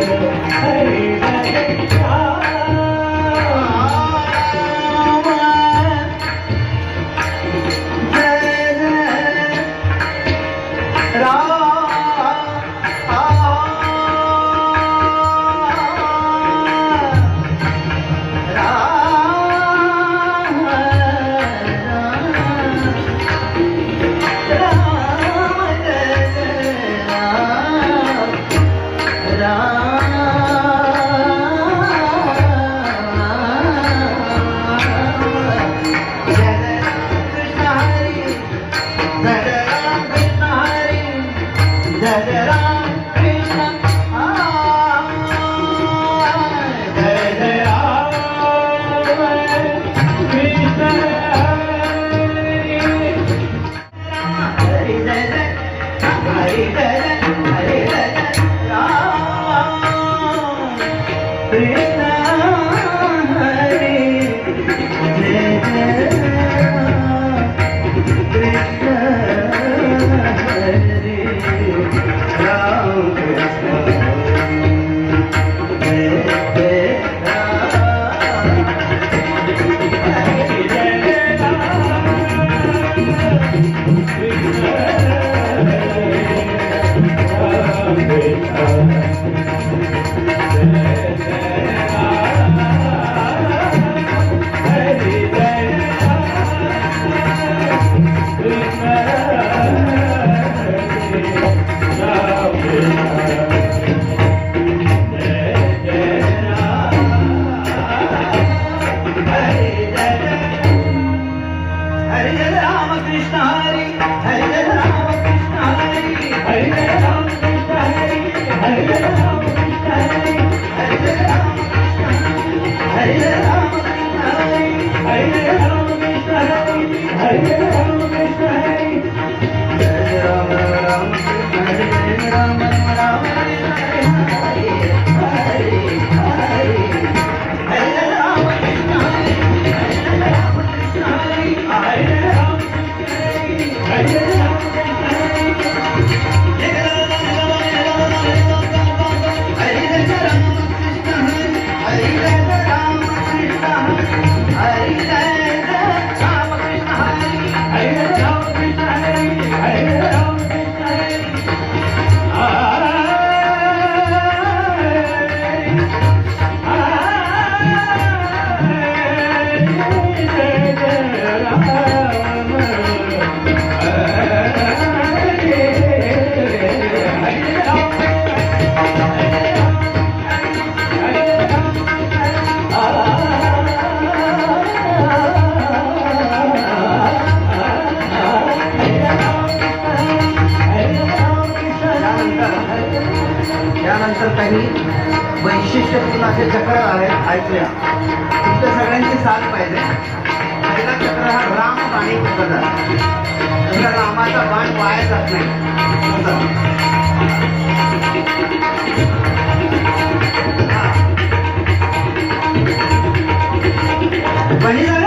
Hey, Yeah. आल्यानंतर काही वैशिष्ट्य असे चक्र आहेत ऐकल्या तुमच्या सगळ्यांची साथ पाहिजे. पहिला चक्र हा राम बाणी चक्र आहे रामाचा बाण वाया जात नाही. बहिणीला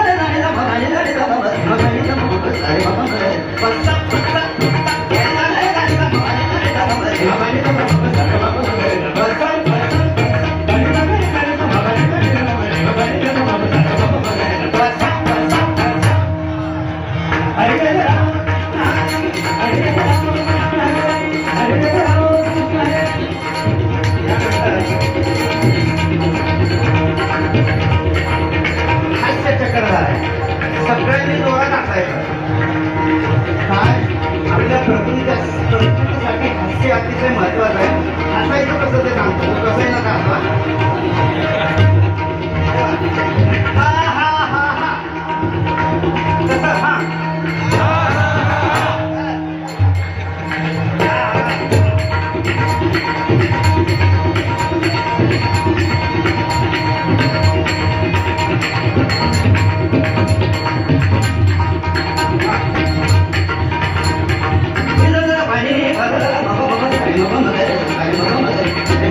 आहा हा हा हा हा हा हा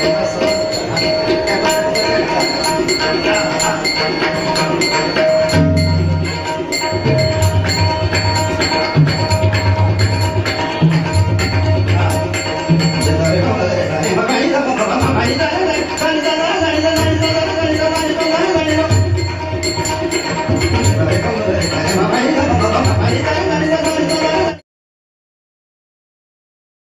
Thank you.